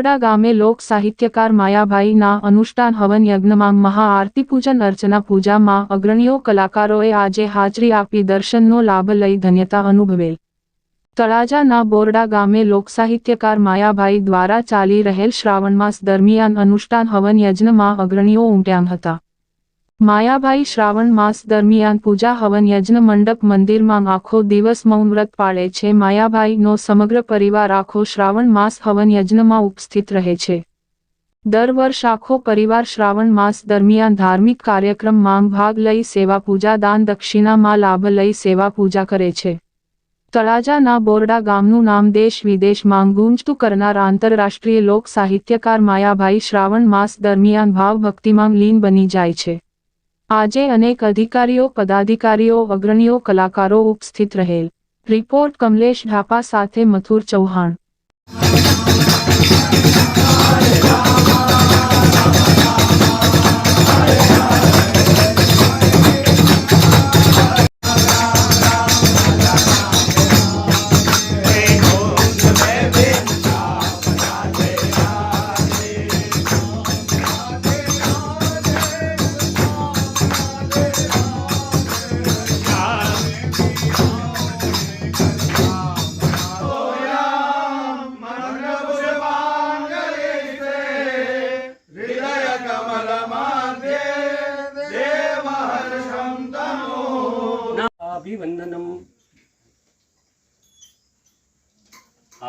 બોરડા ગામે લોક સાહિત્યકાર માયાભાઈના અનુષ્ઠાન હવન યજ્ઞમાં મહાઆરતી પૂજન અર્ચના પૂજામાં અગ્રણીઓ કલાકારોએ આજે હાજરી આપી દર્શનનો લાભ લઈ ધન્યતા અનુભવેલ. તળાજાના બોરડા ગામે લોકસાહિત્યકાર માયાભાઈ દ્વારા ચાલી રહેલ શ્રાવણ માસ દરમિયાન અનુષ્ઠાન હવન યજ્ઞમાં અગ્રણીઓ ઉમટ્યા હતા. માયાભાઈ શ્રાવણ માસ દરમિયાન પૂજા હવન યજ્ઞ મંડપ મંદિરમાં આખો દિવસ મૌન વ્રત પાળે છે. માયાભાઈનો સમગ્ર પરિવાર આખો શ્રાવણ માસ હવન યજ્ઞમાં ઉપસ્થિત રહે છે. દર વર્ષ આખો પરિવાર શ્રાવણ માસ દરમિયાન ધાર્મિક કાર્યક્રમમાં ભાગ લઈ સેવા પૂજા, દાન, દક્ષિણામાં લાભ લઈ સેવા પૂજા કરે છે. તળાજાના બોરડા ગામનું નામ દેશ વિદેશમાં ગુંજતું કરનાર આંતરરાષ્ટ્રીય લોક સાહિત્યકાર માયાભાઈ શ્રાવણ માસ દરમિયાન ભાવ ભક્તિમાં લીન બની જાય છે. આજે અનેક અધિકારીઓ પદાધિકારીઓ અગ્રણીઓ કલાકારો ઉપસ્થિત રહેલ. રિપોર્ટ કમલેશ ઢાપા સાથે મથુર ચૌહાણ.